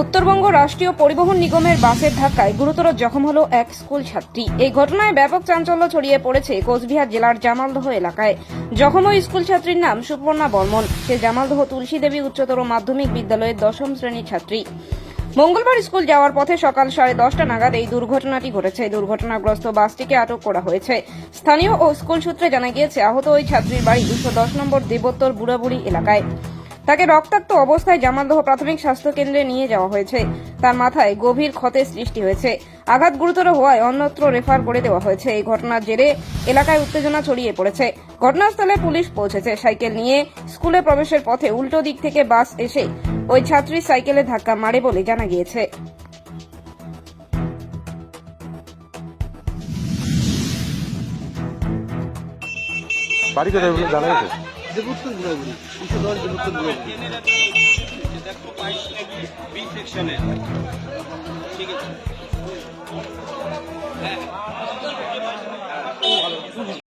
উত্তরবঙ্গ রাষ্ট্রীয় পরিবহন নিগমের বাসের ধাক্কায় গুরুতর জখম হলো এক স্কুল ছাত্রী। এই ঘটনায় ব্যাপক চাঞ্চল্য ছড়িয়ে পড়েছে কোচবিহার জেলার জামালদহ এলাকায়। জখম ওই স্কুল ছাত্রীর নাম সুপর্ণা বর্মন। সে জামালদহ তুলসী দেবী উচ্চতর মাধ্যমিক বিদ্যালয়ের দশম শ্রেণির ছাত্রী। মঙ্গলবার স্কুল যাওয়ার পথে সকাল সাড়ে দশটা নাগাদ এই দুর্ঘটনাটি ঘটেছে। দুর্ঘটনাগ্রস্ত বাসটিকে আটক করা হয়েছে। স্থানীয় ও স্কুল সূত্রে জানা গিয়েছে, আহত ওই ছাত্রীর বাড়ি দুশো দশ নম্বর দেবোত্তর বুড়াবুড়ি এলাকায়। তাকে রক্তাক্ত অবস্থায় জামালদহ প্রাথমিক স্বাস্থ্য কেন্দ্রে নিয়ে যাওয়া হয়েছে। তার মাথায় গভীর ক্ষতের সৃষ্টি হয়েছে। আঘাত গুরুতর হওয়ায় অন্যত্র রেফার করে দেওয়া হয়েছে। এই ঘটনার জেরে এলাকায় উত্তেজনা ছড়িয়ে পড়েছে। ঘটনাস্থলে পুলিশ পৌঁছেছে। সাইকেল নিয়ে স্কুলে প্রবেশের পথে উল্টো দিক থেকে বাস এসে ওই ছাত্রীর সাইকেলে ধাক্কা মারে বলে জানা গিয়েছে। বাড়ি কোথায় জানা গেছে? দেবুত্তর ঘুরাঘুরি দুশো দশ দেবুত্তর ঘুরাঘুরি দেখো বাইশ বি সেকশনে